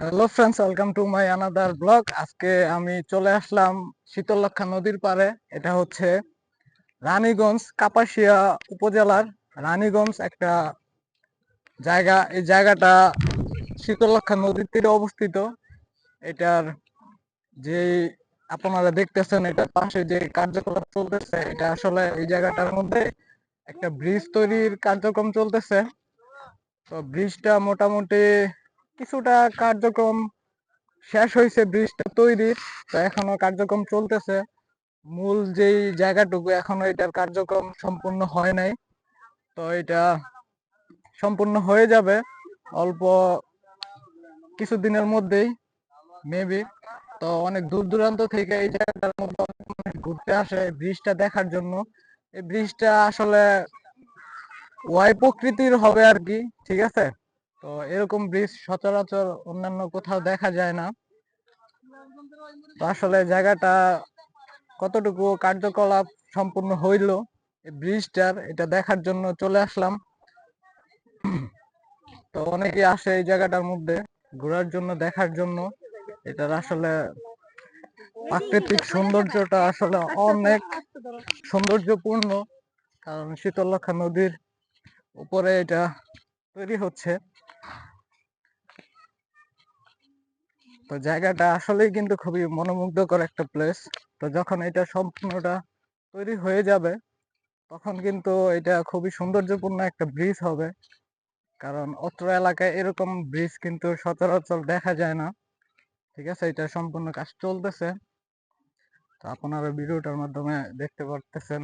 Hello friends welcome to my another blog আজকে আমি চলে আসলাম শীতলক্ষা নদীর পারে এটা হচ্ছে রানীগঞ্জ, কাপাসিয়া উপজেলার রানীগঞ্জ একটা জায়গা। এই জায়গাটা শীতলক্ষা নদীর তীরে অবস্থিত। এটার যে আপনারা দেখতেছেন, এটার পাশে যে কার্যকলাপ চলতেছে, এটা আসলে এই জায়গাটার মধ্যে একটা ব্রিজ তৈরির কার্যক্রম চলতেছে। তো ব্রিজটা মোটামুটি কিছুটা কার্যক্রম শেষ হয়েছে, ব্রিজটা তৈরির তো এখনও কার্যক্রম চলতেছে। মূল যেই জায়গাটুকু এখনও এটার কার্যক্রম সম্পূর্ণ হয় নাই। তো এটা সম্পূর্ণ হয়ে যাবে অল্প কিছুদিনের মধ্যেই মেবি তো অনেক দূর দূরান্ত থেকে এই জায়গাটার মধ্যে অনেক মানুষ ঘুরতে আসে ব্রিজটা দেখার জন্য। এই ব্রিজটা আসলে ওয়াই প্রকৃতির হবে আর কি, ঠিক আছে? তো এরকম ব্রিজ সচরাচর অন্যান্য কোথাও দেখা যায় না। তো আসলে জায়গাটা কতটুকু কার্যকলাপ সম্পূর্ণ হইল ব্রিজটার এটা দেখার জন্য চলে আসলাম। তো অনেকে আসে এই জায়গাটার মধ্যে ঘোরার জন্য, দেখার জন্য। এটার আসলে প্রাকৃতিক সৌন্দর্যটা আসলে অনেক সৌন্দর্যপূর্ণ, কারণ শীতলক্ষা নদীর উপরে এটা তৈরি হচ্ছে। তো জায়গাটা আসলেই কিন্তু খুবই মনোমুগ্ধকর একটা প্লেস তো যখন এটা সম্পূর্ণটা তৈরি হয়ে যাবে, তখন কিন্তু এটা খুবই সৌন্দর্যপূর্ণ একটা ব্রিজ হবে। কারণ অত্র এলাকায় এরকম ব্রিজ কিন্তু সচরাচর দেখা যায় না। ঠিক আছে? এটা সম্পূর্ণ কাজ চলতেছে। তো আপনারা ভিডিওটার মাধ্যমে দেখতে পারতেছেন।